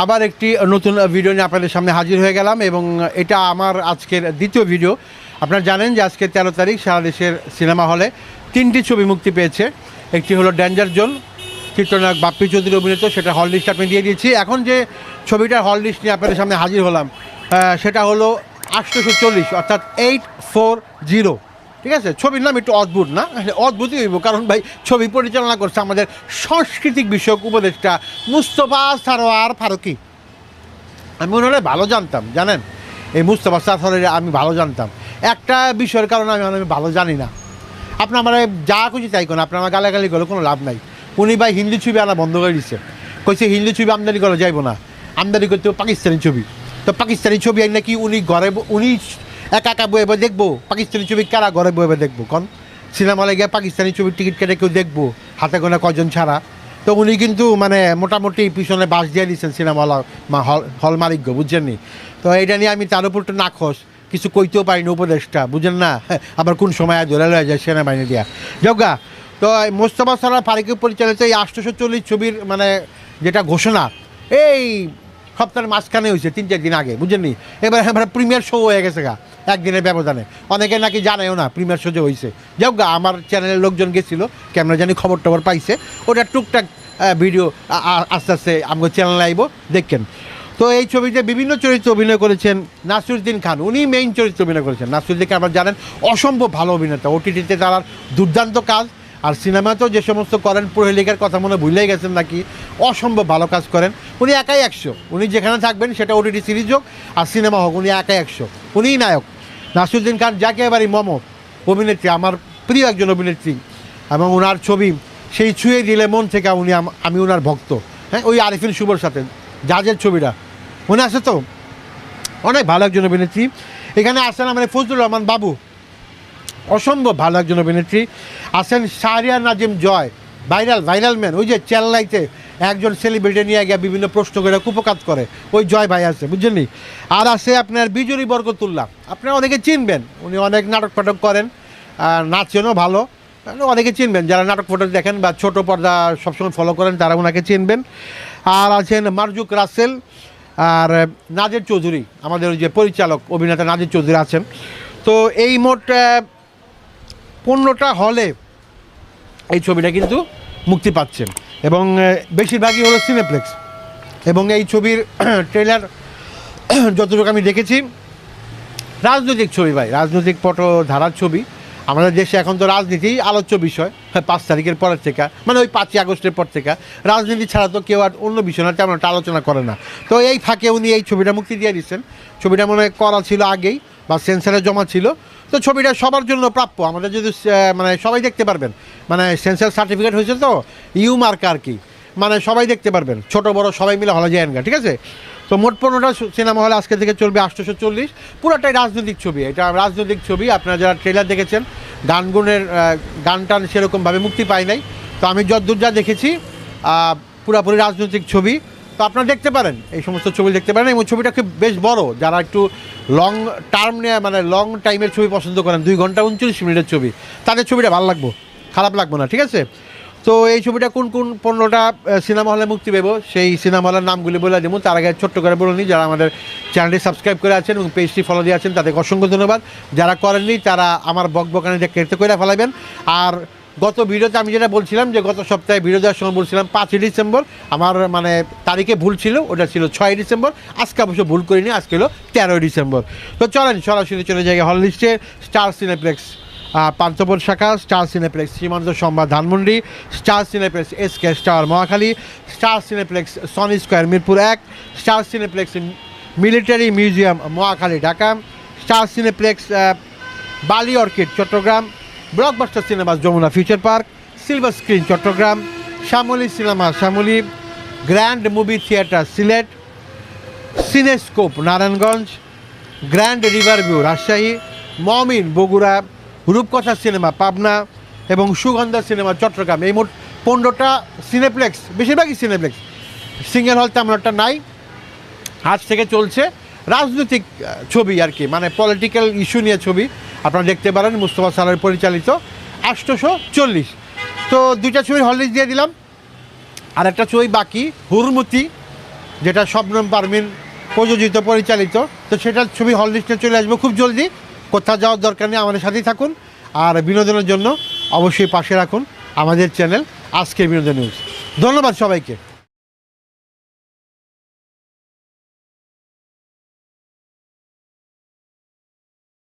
আবার একটি নতুন ভিডিও নিয়ে আপনাদের সামনে হাজির হয়ে গেলাম এবং এটা আমার আজকের দ্বিতীয় ভিডিও আপনারা জানেন যে আজকে তেরো তারিখ সারা দেশের সিনেমা হলে তিনটি ছবি মুক্তি পেয়েছে। একটি হলো ড্যাঞ্জার জোন চিত্রনায়ক বাপ্পি চৌধুরী অভিনীত, সেটা হল লিস্ট আপনি দিয়ে দিয়েছি। এখন যে ছবিটার হল লিস্ট নিয়ে আপনাদের সামনে হাজির হলাম সেটা হলো আটশোশো চল্লিশ, অর্থাৎ এইট ফোর জিরো ঠিক আছে? ছবির নাম একটু অদ্ভুত না? অদ্ভুতই হইব, কারণ ভাই ছবি পরিচালনা করছে আমাদের সাংস্কৃতিক বিষয়ক উপদেষ্টা মুস্তফা সারোয়ার ফারুকি। আমি হলে ভালো জানতাম, জানেন? এই মুস্তফা সারোয়ারের আমি ভালো জানতাম। একটা বিষয়ের কারণে আমি আমি ভালো জানি না। আপনি আমার যা খুশি তাই কোন আপনি আমার গালাগালি করলে কোনো লাভ নাই। উনি ভাই হিন্দি ছবি আনা বন্ধ করে দিচ্ছে কইছে, হিন্দি ছবি আমদানি করা যাইব না। আমদানি করতে পাকিস্তানি ছবি। তো পাকিস্তানি ছবি নাকি উনি ঘরে উনি একা একা বয়ে বয়ে দেখব? পাকিস্তানি ছবি কারা ঘরে বয়ে দেখব? কন? সিনেমা গিয়ে পাকিস্তানি ছবির টিকিট কেটে কেউ দেখব? হাতে গোনা কজন ছাড়া? তো উনি কিন্তু মানে মোটামুটি পিছনে বাস দিয়ে দিচ্ছেন সিনেমা হল হল বুঝছেন নি? তো এটা নিয়ে আমি তার উপর তো নাখোশ। কিছু কইতেও পারিনি উপদেশটা, বুঝেন না? আবার কোন সময় ধরে লয়ে যায় সেনাবাহিনী দিয়া। যোগা তো মোস্তফা সারা ফারিকের পরিচালিত এই আটশোশো চল্লিশ ছবির মানে যেটা ঘোষণা, এই সপ্তাহের মাঝখানে হয়েছে, তিন চার দিন আগে, বুঝেননি? এবার এবার প্রিমিয়ার শো হয়ে গেছে গা, একদিনের ব্যবধানে। অনেকে নাকি জানেও না প্রিমিয়ার শো যে হয়েছে। যাও গা, আমার চ্যানেলের লোকজন গেছিল, কেমন জানি খবর টবর পাইছে। ওটা টুকটাক ভিডিও আস্তে আস্তে আমার চ্যানেলে আইব, দেখেন। তো এই ছবিতে বিভিন্ন চরিত্রে অভিনয় করেছেন নাসিরুদ্দিন খান। উনি মেইন চরিত্রে অভিনয় করেছেন। নাসিরুদ্দিন খান আপনারা জানেন, অসম্ভব ভালো অভিনেতা। ওটিটিতে তার দুর্দান্ত কাজ আর সিনেমাতেও যে সমস্ত করেন প্রহেলিকার কথা মনে ভুলেই গেছেন নাকি? অসম্ভব ভালো কাজ করেন। উনি একাই একশো। উনি যেখানে থাকবেন সেটা ওটিটি সিরিজ হোক আর সিনেমা হোক, উনি একাই একশো। উনিই নায়ক। নাসিরুদ্দিন খান, যাকে এবারই মম অভিনেত্রী, আমার প্রিয় একজন অভিনেত্রী, এবং ওনার ছবি, সেই ছুঁয়ে দিলে মন থেকে উনি আমি ওনার ভক্ত। হ্যাঁ ওই আরিফিন শুভর সাথে, জাজের ছবিটা। মনে আছে তো? অনেক ভালো একজন অভিনেত্রী। এখানে আসেন আমাদের ফজলুর রহমান বাবু। অসম্ভব ভালো একজন অভিনেত্রী। আছেন Shahriar Nazim Joy, viral viral man ওই যে চেন্নাইতে একজন সেলিব্রিটি নিয়ে গিয়ে বিভিন্ন প্রশ্ন করে, কুপকাত করে। ওই জয় ভাই আছে, বুঝছেন? আর আছে আপনার বিজুরি বরকতুল্লাহ। আপনারা অনেকে চিনবেন, উনি অনেক নাটক ফাটক করেন নাচেনও ভালো। অনেকে চিনবেন, যারা নাটক ফটো দেখেন বা ছোট পর্দা সবসময় ফলো করেন, তারা ওনাকে চিনবেন। আর আছেন মারজুক রাসেল, আর নাজের চৌধুরী, আমাদের ওই যে পরিচালক, অভিনেতা নাজের চৌধুরী আছেন। তো এই মোট পনেরোটা হলে এই ছবিটা কিন্তু মুক্তি পাচ্ছে এবং বেশিরভাগই হলো সিনেপ্লেক্স এবং এই ছবির ট্রেলার যতটুকু আমি দেখেছি রাজনৈতিক ছবি ভাই রাজনৈতিক পট ধারার ছবি। আমাদের দেশে এখন তো রাজনীতি আলোচ্য বিষয় হ্যাঁ, পাঁচ তারিখের পরের থেকে মানে ওই পাঁচই আগস্টের পর থেকে। রাজনীতি ছাড়া তো কেউ আর অন্য বিষয় না তেমন একটা আলোচনা করে না। তো এই ফাঁকে উনি এই ছবিটা মুক্তি দিয়ে দিচ্ছেন। ছবিটা মনে হয় করা ছিল আগেই। বা সেন্সারে জমা ছিল, তো ছবিটা সবার জন্য প্রাপ্য। আমাদের যদি মানে সবাই দেখতে পারবেন। মানে সেন্সার সার্টিফিকেট হয়েছে তো, ইউ মার্ক আর কি। মানে সবাই দেখতে পারবেন। ছোট, বড় সবাই মিলে হলে যায় ঠিক আছে? তো মোট পনেরোটা সিনেমা হলে আজকে থেকে চলবে আটশোশো চল্লিশ। পুরোটাই রাজনৈতিক ছবি। এটা রাজনৈতিক ছবি। আপনারা যারা ট্রেলার দেখেছেন গানগুনের গান টান সেরকমভাবে মুক্তি পায় নাই। তো আমি যতদূর যা দেখেছি পুরাপুরি রাজনৈতিক ছবি। তো আপনারা দেখতে পারেন, এই সমস্ত ছবি দেখতে পারেন। এবং ছবিটা খুব বেশ বড়, যারা একটু লং টার্ম নিয়ে মানে লং টাইমের ছবি পছন্দ করেন, দুই ঘণ্টা উনচল্লিশ মিনিটের ছবি, তাদের ছবিটা ভালো লাগবো, খারাপ লাগবো না, ঠিক আছে? তো এই ছবিটা কোন কোন পনেরোটা সিনেমা হলে মুক্তি পেব, সেই সিনেমা হলের নামগুলি বলে দেবো, তার আগে ছোট্ট করে বলে নিই, যারা আমাদের চ্যানেলটি সাবস্ক্রাইব করে আছেন এবং পেজটি ফলো দিয়ে আছেন, তাদেরকে অসংখ্য ধন্যবাদ। যারা করেননি, তারা আমার বক বকানি কেটে করে ফেলাবেন। আর গত ভিডিওতে আমি যেটা বলছিলাম যে গত সপ্তাহে ভিডিও দেওয়ার সময় বলছিলাম পাঁচই ডিসেম্বর, আমার মানে তারিখে ভুল ছিল, ওটা ছিল ছয়ই ডিসেম্বর, আজকে অবশ্য ভুল করিনি, আজকে হলো তেরোই ডিসেম্বর। তো চলেন, সরাসরি চলে যাই হল লিস্টে, স্টার সিনেপ্লেক্স পান্থপর শাখা, Star Cineplex, Shimanto Shambhar, Dhanmondi, Star Cineplex, S K, Star Mohakhali, Star Cineplex, Sony Square, Mirpur এক, Star Cineplex, military museum, Mohakhali, Dhaka, Star Cineplex Bali Orchid, Chittagong Blockbuster cinema Jamuna Future Park Silver Screen Chittagong Shyamoli cinema Shyamoli Grand movie theatre Sylhet Cinescope Narayanganj Grand River View Rajshahi Momin Bogura Rupkotha cinema Pabna এবং Sugandha cinema Chittagong এই মোট পনেরোটা cineplex বেশিরভাগই cineplex single হল তেমন একটা নাই। আজ থেকে চলছে রাজনৈতিক ছবি আর কি মানে পলিটিক্যাল ইস্যু নিয়ে ছবি। আপনারা দেখতে পারেন, মুস্তফা সালার পরিচালিত আষ্টশো চল্লিশ। তো দুইটা ছবির লিস্ট দিয়ে দিলাম। আর একটা ছবি বাকি, হুরমতি, যেটা শবনম পারমিন প্রযোজিত, পরিচালিত। তো সেটার ছবি হল লিস্টে চলে আসব খুব জলদি। কোথাও যাওয়ার দরকার নেই, আমাদের সাথেই থাকুন। আর বিনোদনের জন্য অবশ্যই পাশে রাখুন আমাদের চ্যানেল আজকের বিনোদন নিউজ ধন্যবাদ সবাইকে।